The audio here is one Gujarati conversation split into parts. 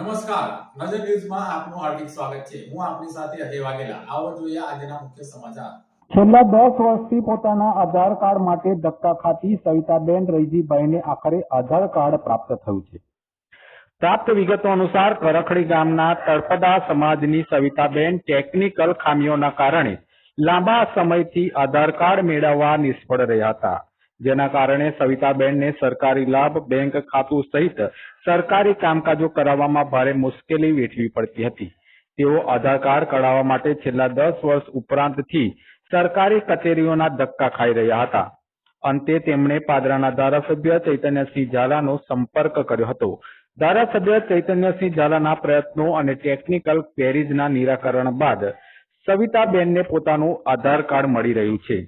નમસ્કાર. નજર ન્યૂઝમાં આપનું હાર્દિક સ્વાગત છે. હું આપની સાથે અજય વાઘેલા. આવો જોઈએ આજના મુખ્ય સમાચાર. છેલ્લા દસ વર્ષથી પોતાના આધાર કાર્ડ માટે ધક્કા ખાતી સવિતાબેન રૈજીભાઈને આખરે આધાર કાર્ડ પ્રાપ્ત થયું છે. પ્રાપ્ત વિગતો અનુસાર કરખડી ગામના તળપદા સમાજની સવિતાબેન ટેકનિકલ ખામીઓના કારણે લાંબા સમયથી આધાર કાર્ડ મેળવવા નિષ્ફળ રહ્યા હતા. જેના કારણે સવિતાબેનને સરકારી લાભ, બેંક ખાતું સહિત સરકારી કામકાજો કરાવવામાં ભારે મુશ્કેલી વેઠવી પડતી હતી. તેઓ આધાર કાર્ડ કઢાવવા માટે છેલ્લા દસ વર્ષ ઉપરાંતથી સરકારી કચેરીઓના ધક્કા ખાઈ રહ્યા હતા. અંતે તેમણે પાદરાના ધારાસભ્ય ચૈતન્યસિંહ ઝાલાનો સંપર્ક કર્યો હતો. ધારાસભ્ય ચૈતન્યસિંહ ઝાલાના પ્રયત્નો અને ટેકનિકલ ક્વેરીઝના નિરાકરણ બાદ સવિતાબેનને પોતાનું આધાર કાર્ડ મળી રહ્યું છે.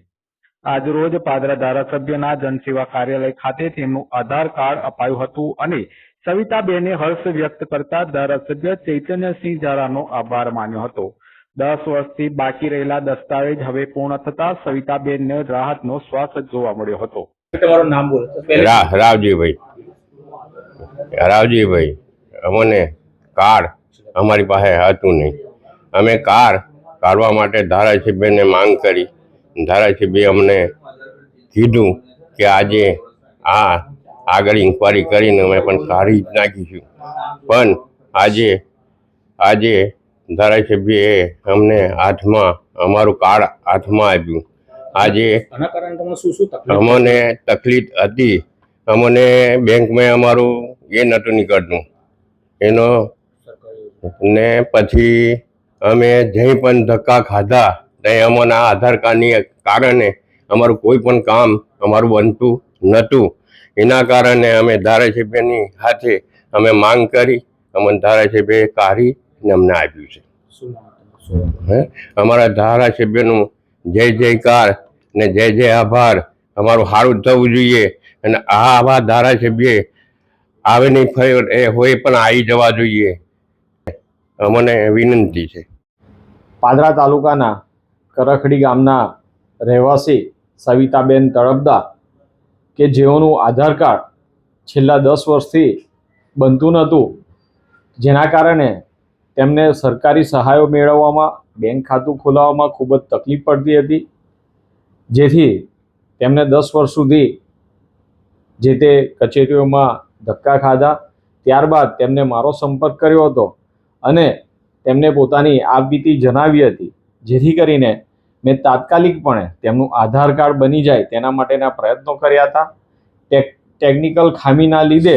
આજરોજ પાદરા ધારાસભ્યના જનસેવા કાર્યાલય ખાતે તેમનું આધાર કાર્ડ અપાયું હતું અને સવિતાબેને હર્ષ વ્યક્ત કરતા ધારાસભ્ય ચૈતન્યસિંહ ઝાલાનો આભાર માન્યો હતો. દસ વર્ષથી બાકી રહેલા દસ્તાવેજ હવે પૂર્ણ થતા સવિતાબેનને રાહતનો શ્વાસ જોવા મળ્યો હતો. તમારું નામ બોલો. રાવજીભાઈ. રાવજીભાઈ અમને કાર્ડ અમારી પાસે હતું નહીં. અમે કાર કાઢવા માટે ધારાસભ્યને માંગ કરી. ધારાસભ્યએ અમને કીધું કે આજે આ આગળ ઇન્કવાયરી કરીને અમે પણ કાઢી જ નાખીશું. પણ આજે આજે ધારાસભ્યએ અમને હાથમાં અમારું કાર્ડ હાથમાં આપ્યું. આજે અમને તકલીફ હતી. અમને બેંકમાં અમારું એ નહોતું નીકળતું. એનો ને પછી અમે જઈ પણ ધક્કા ખાધા ત્યાં અમોના આધાર કાર્ડની કારણે અમારું કોઈ પણ કામ અમારું બનતું નહોતું. એના કારણે અમે ધારાસભ્યની હાથે અમે માંગ કરી અમને ધારાસભ્યએ કાઢી અને અમને આપ્યું છે. અમારા ધારાસભ્યનું જય જયકાર ને જય જય આભાર. અમારું સારું થવું જોઈએ અને આ આવા ધારાસભ્ય આવે નહીં ફરી એ હોય પણ આવી જવા જોઈએ. અમને વિનંતી છે. પાદરા તાલુકાના કરખડી ગામના રહેવાસી સવિતાબેન તળપદા કે જેઓનું આધાર કાર્ડ છેલ્લા દસ વર્ષથી બનતું નહોતું, જેના કારણે તેમને સરકારી સહાયો મેળવવામાં, બેંક ખાતું ખોલાવવામાં ખૂબ જ તકલીફ પડતી હતી, જેથી તેમને દસ વર્ષ સુધી જે તે કચેરીઓમાં ધક્કા ખાધા. ત્યારબાદ તેમને મારો સંપર્ક કર્યો હતો અને તેમને પોતાની આપવીતી જણાવી હતી, જેથી કરીને મેં તાત્કાલિકપણે તેમનું આધાર કાર્ડ બની જાય તેના માટેના પ્રયત્નો કર્યા હતા. ટેકનિકલ ખામીના લીધે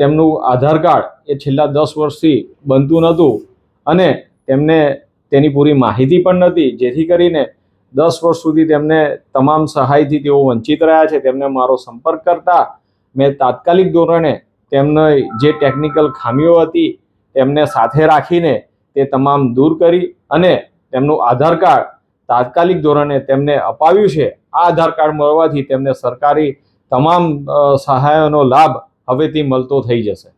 તેમનું આધાર કાર્ડ એ છેલ્લા દસ વર્ષથી બનતું નહોતું અને તેમને તેની પૂરી માહિતી પણ નહોતી. જેથી કરીને દસ વર્ષ સુધી તેમને તમામ સહાયથી તેઓ વંચિત રહ્યા છે. તેમને મારો સંપર્ક કરતા મેં તાત્કાલિક ધોરણે તેમને જે ટેકનિકલ ખામીઓ હતી તેમને સાથે રાખીને તે તમામ દૂર કરી અને તેમનું આધાર કાર્ડ તાત્કાલિક ધોરણે તેમને અપાવ્યું છે. આ આધાર કાર્ડ મળવાથી તેમને સરકારી તમામ સહાયોનો લાભ હવેથી મળતો થઈ જશે.